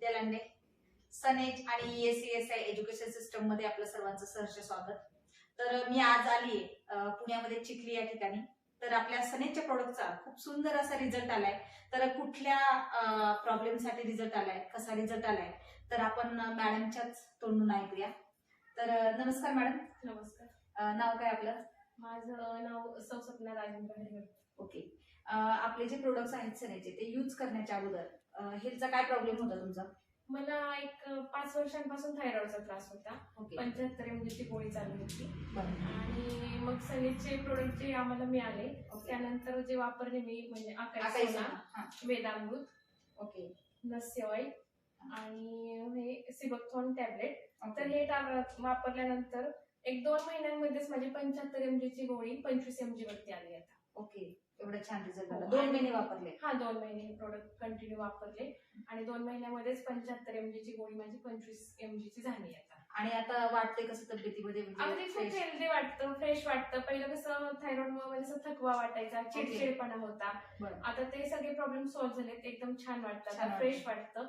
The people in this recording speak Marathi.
विद्या लांडे सनेज आणि S C S I education सिस्टममध्ये आपलं सर्वांचं सहर्ष स्वागत. तर मी आज आली पुण्यामध्ये चिखली या ठिकाणी. तर आपल्या सनेजच्या प्रोडक्टचा खूप सुंदर असा रिझल्ट आलाय. तर कुठल्या प्रॉब्लेमसाठी रिझल्ट आलाय? कसा रिझल्ट आलाय? तर आपण मॅडमच्याच तोंडून ऐकूया. तर नमस्कार मॅडम नमस्कार. नाव काय आपलं? माझं नाव सौ सपना राजेंद्र ओके. आपले जे प्रोडक्ट्स आहेत सनेचे ते यूज करण्याच्या अगोदर हेल्थचा काय प्रॉब्लेम होता तुमचा? मला एक पाच वर्षांपासून थायरॉइडचा त्रास होता. पंच्याहत्तर एमजीची गोळी चालू होती. आणि मग सनीचे प्रोडक्ट जे आम्हाला मिळाले त्यानंतर जे वापरले मी म्हणजे हा, वेदामृत ओके. नस्य ऑइल आणि हे सिबकथॉन टॅबलेट. तर हे वापरल्यानंतर एक दोन महिन्यांमध्येच माझी पंच्याहत्तर एमजीची गोळी पंचवीस एमजी वरती आली. छान रिझल्ट आला. हो, दोन आणि- महिने वापरले. हा दोन महिने हे प्रोडक्ट कंटिन्यू वापरले. आणि दोन महिन्यामध्येच पंच्याहत्तर एमजीची गोळी माझी पंचवीस एमजीची झाली आता. आणि आता वाटते कसं तब्येतीमध्ये अगदी म्हणजे खूप fresh? हेल्दी वाटतं फ्रेश वाटतं. पहिलं कसं थायरॉइड मुळे थकवा वाटायचा चिडचिडपणा होता. बरं. आता ते सगळे प्रॉब्लेम सॉल्व्ह झालेत. एकदम छान वाटतं. फ्रेश वाटतं.